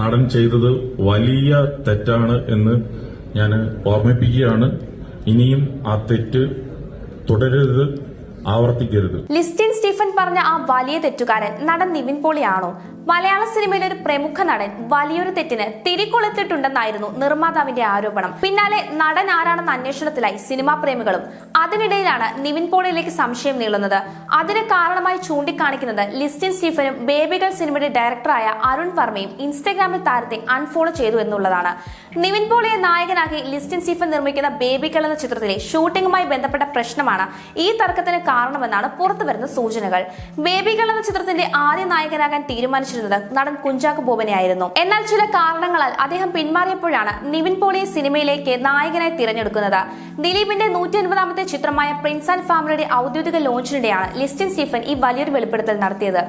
നടൻ ചെയ്തത് വലിയ തെറ്റാണ് എന്ന് ഞാൻ ഓർമ്മിപ്പിക്കുകയാണ്. ഇനിയും ആ തെറ്റ് തുടരരുത് ആവർത്തിക്കരുത്. ലിസ്റ്റിൻ സ്റ്റീഫൻ പറഞ്ഞ ആ വലിയ തെറ്റുകാരൻ നടൻ നിവിൻ പോളിയാണോ? മലയാള സിനിമയിലെ ഒരു പ്രമുഖ നടൻ വലിയൊരു തെറ്റിന് തിരികൊളുത്തിട്ടുണ്ടെന്നായിരുന്നു നിർമ്മാതാവിന്റെ ആരോപണം. പിന്നാലെ നടൻ ആരാണെന്ന അന്വേഷണത്തിലായി സിനിമാ പ്രേമികളും. അതിനിടയിലാണ് നിവിൻ പോളിയിലേക്ക് സംശയം നീളുന്നത്. അതിന് കാരണമായി ചൂണ്ടിക്കാണിക്കുന്നത് ലിസ്റ്റിൻ സ്റ്റീഫനും ബേബികൾ സിനിമയുടെ ഡയറക്ടറായ അരുൺ വർമ്മയും ഇൻസ്റ്റഗ്രാമിൽ താരത്തെ അൺഫോളോ ചെയ്തു എന്നുള്ളതാണ്. നിവിൻ പോളിയെ നായകനാക്കി ലിസ്റ്റിൻ സ്റ്റീഫൻ നിർമ്മിക്കുന്ന ബേബികൾ എന്ന ചിത്രത്തിലെ ഷൂട്ടിംഗുമായി ബന്ധപ്പെട്ട പ്രശ്നമാണ് ഈ തർക്കത്തിന് കാരണമെന്നാണ് പുറത്തുവരുന്ന സൂചനകൾ. ബേബികൾ എന്ന ചിത്രത്തിന്റെ ആദ്യ നായകനാകാൻ തീരുമാനിച്ചിരുന്നത് നടൻ കുഞ്ചാക്കോ ബോബനെയായിരുന്നു. എന്നാൽ ചില കാരണങ്ങളാൽ അദ്ദേഹം പിന്മാറിയപ്പോഴാണ് നിവിൻ പോളിയെ സിനിമയിലേക്ക് നായകനായി തിരഞ്ഞെടുക്കുന്നത്. ദിലീപിന്റെ നൂറ്റി അൻപതാമത്തെ ചിത്രമായ പ്രിൻസ് ആൻഡ് ഫാമിലിയുടെ ഔദ്യോഗിക ലോഞ്ചിനിടെയാണ് ലിസ്റ്റിൻ സ്റ്റീഫൻ ഈ വലിയൊരു വെളിപ്പെടുത്തൽ നടത്തിയത്.